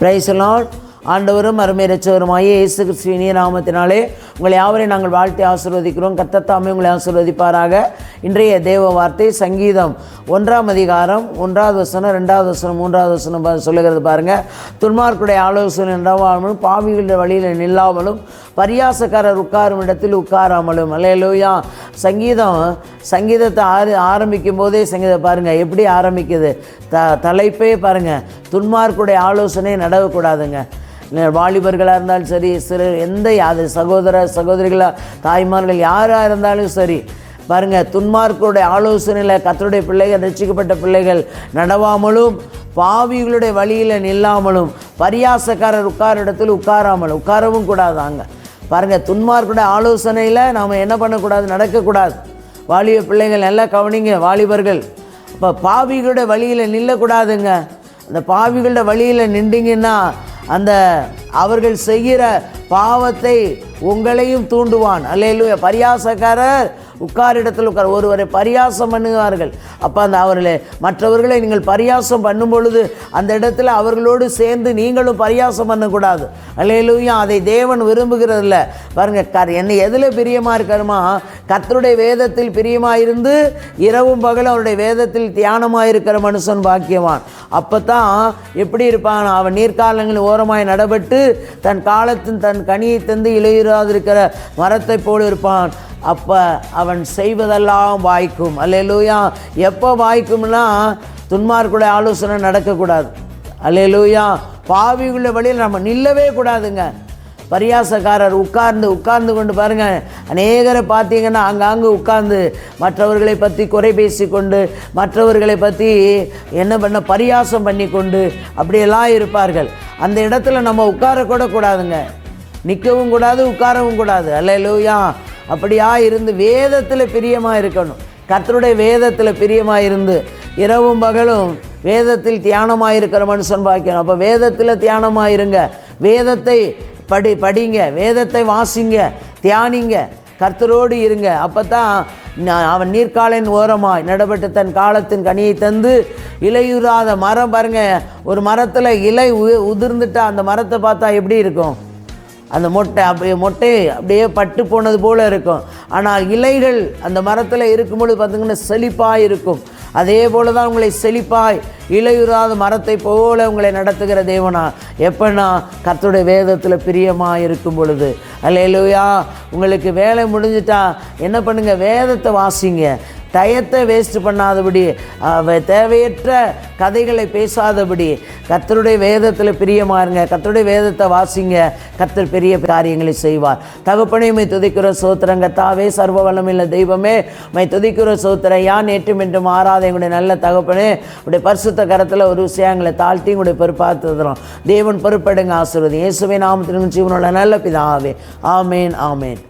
Price Lord ஆண்டவரும் அருமை ரச்சவருமாய இயேசு கிறிஸ்துவின் நாமத்தினாலே உங்களை யாவரையும் நாங்கள் வாழ்த்தி ஆசீர்வதிக்கிறோம். கத்தத்தாமே உங்களை ஆசிர்வதிப்பாராக. இன்றைய தேவ வார்த்தை சங்கீதம் ஒன்றாம் அதிகாரம் ஒன்றாவது வசனம் ரெண்டாவது வசனம் மூன்றாவது வசனம் பா- சொல்லுகிறது பாருங்கள் துன்மார்க்குடைய ஆலோசனை நிலவாமலும் பாவிகளுடைய வழியில் நில்லாமலும் பரியாசக்காரர் உட்காரும் இடத்தில் உட்காராமலும். அல்லையிலோயா சங்கீதம் சங்கீதத்தை ஆறு ஆரம்பிக்கும் போதே சங்கீதம் பாருங்கள் எப்படி ஆரம்பிக்குது? த தலைப்பே பாருங்கள் துன்மார்க்குடைய ஆலோசனை நடக்கக்கூடாதுங்க. வாலிபர்களாக இருந்தாலும் சரி சிறு எந்த அது சகோதர சகோதரிகளாக தாய்மார்கள் யாராக இருந்தாலும் சரி பாருங்கள் துன்மார்க்குடைய ஆலோசனையில் கத்தருடைய பிள்ளைகள் ரசிக்கப்பட்ட பிள்ளைகள் நடவாமலும் பாவிகளுடைய வழியில் நில்லாமலும் பரியாசக்காரர் உட்கார இடத்தில் உட்காராமல் உட்காரவும் கூடாதாங்க. பாருங்கள் துன்மார்க்குடைய ஆலோசனையில் நாம் என்ன பண்ணக்கூடாது நடக்கக்கூடாது. வாலிப பிள்ளைகள் நல்லா கவனிங்க வாலிபர்கள். இப்போ பாவிகளோட வழியில் நில்லக்கூடாதுங்க. அந்த பாவிகளோட வழியில் நின்றீங்கன்னா அந்த அவர்கள் செய்கிற பாவத்தை உங்களையும் தூண்டுவான். அல்லையிலுய பரியாசக்காரர் உட்கார் இடத்தில் உட்கார். ஒருவரை பரியாசம் பண்ணுவார்கள் அப்போ அந்த அவர்களை மற்றவர்களை நீங்கள் பரியாசம் பண்ணும் பொழுது அந்த இடத்துல அவர்களோடு சேர்ந்து நீங்களும் பரியாசம் பண்ணக்கூடாது. அல்லையிலுயா அதை தேவன் விரும்புகிறதில்ல. பாருங்க கர் என்னை எதில் பிரியமாக இருக்காருமா? கர்த்தருடைய வேதத்தில் பிரியமாக இருந்து இரவும் பகலும் அவருடைய வேதத்தில் தியானமாக இருக்கிற மனுஷன் பாக்கியவான். அப்போ தான் எப்படி இருப்பான்? அவன் நீர்க்காலங்களில் ஓரமாய் நடபட்டு தன் காலத்தின் தன் கனியை தந்து இலையுறாதிருக்கிற மரத்தை போல் இருப்பான். அப்போ அவன் செய்வதெல்லாம் வாய்க்கும். அல்லேலூயா. எப்போ வாய்க்கும்னா துன்மார்க்குடைய ஆலோசனை நடக்கக்கூடாது. அல்லேலூயா. பாவிகளுடைய வழியில் நம்ம நில்லவே கூடாதுங்க. பரியாசக்காரர் உட்கார்ந்து உட்கார்ந்து கொண்டு பாருங்கள் அநேகரை பார்த்தீங்கன்னா அங்கங்கே உட்கார்ந்து மற்றவர்களை பற்றி குறை பேசிக்கொண்டு மற்றவர்களை பற்றி என்ன பண்ண பரியாசம் பண்ணி கொண்டு அப்படியெல்லாம் இருப்பார்கள். அந்த இடத்துல நம்ம உட்காரக்கூட கூடாதுங்க. நிற்கவும் கூடாது உட்காரவும் கூடாது. அல்லையா அப்படியா இருந்து வேதத்தில் பிரியமாக இருக்கணும். கர்த்தருடைய வேதத்தில் பிரியமாக இருந்து இரவும் பகலும் வேதத்தில் தியானமாக இருக்கிற மனுஷன் பாக்கியம் அப்போ வேதத்தில் தியானமாக இருங்க வேதத்தை படி படிங்க. வேதத்தை வாசிங்க. தியானிங்க. கர்த்தரோடு இருங்க. அப்போ தான் அவன் நீர்க்காலின் ஓரமாய் நடப்பட்டு தன் காலத்தின் கனியை தந்து இலையுறாத மரம் பாருங்க. ஒரு மரத்தில் இலை உ- உதிர்ந்துட்டா அந்த மரத்தை பார்த்தா எப்படி இருக்கும்? அந்த மொட்டை அப்படியே மொட்டை அப்படியே பட்டு போனது போல் இருக்கும். ஆனால் இலைகள் அந்த மரத்தில் இருக்கும்பொழுது பார்த்தீங்கன்னா செழிப்பாக இருக்கும். அதே போல தான் உங்களை செழிப்பாய் இலையுறாத மரத்தை போல உங்களை நடத்துகிற தேவனா? எப்பன்னா கத்துடைய வேதத்தில் பிரியமாக இருக்கும் பொழுது. அல்லையா உங்களுக்கு வேலை முடிஞ்சிட்டா என்ன பண்ணுங்கள் வேதத்தை வாசிங்க. டயத்தை வேஸ்ட் பண்ணாதபடி தேவையற்ற கதைகளை பேசாதபடி கர்த்தருடைய வேதத்தில் பிரியமாருங்க கத்தருடைய கர்த்தருடைய வேதத்தை வாசிங்க கர்த்தர் பெரிய காரியங்களை செய்வார். தகப்பனை மை துதிக்கிற சோத்திரங்க தாவே சர்வ வல்லமில்ல தெய்வமே மை துதிக்கிற சோத்திரம் யான் ஏற்றும் என்று மாறாத எங்களுடைய நல்ல தகப்பனே உடைய பரிசுத்த கரத்தில் ஒரு விஷயங்களை தாழ்த்தி உங்களுடைய பொறுப்பாத்துறோம் தேவன் பொறுப்படுங்க ஆசிர்வதி இயேசுவை நாமத்திலும் ஜீவனோட நல்ல பிதாவே. ஆமேன் ஆமேன்.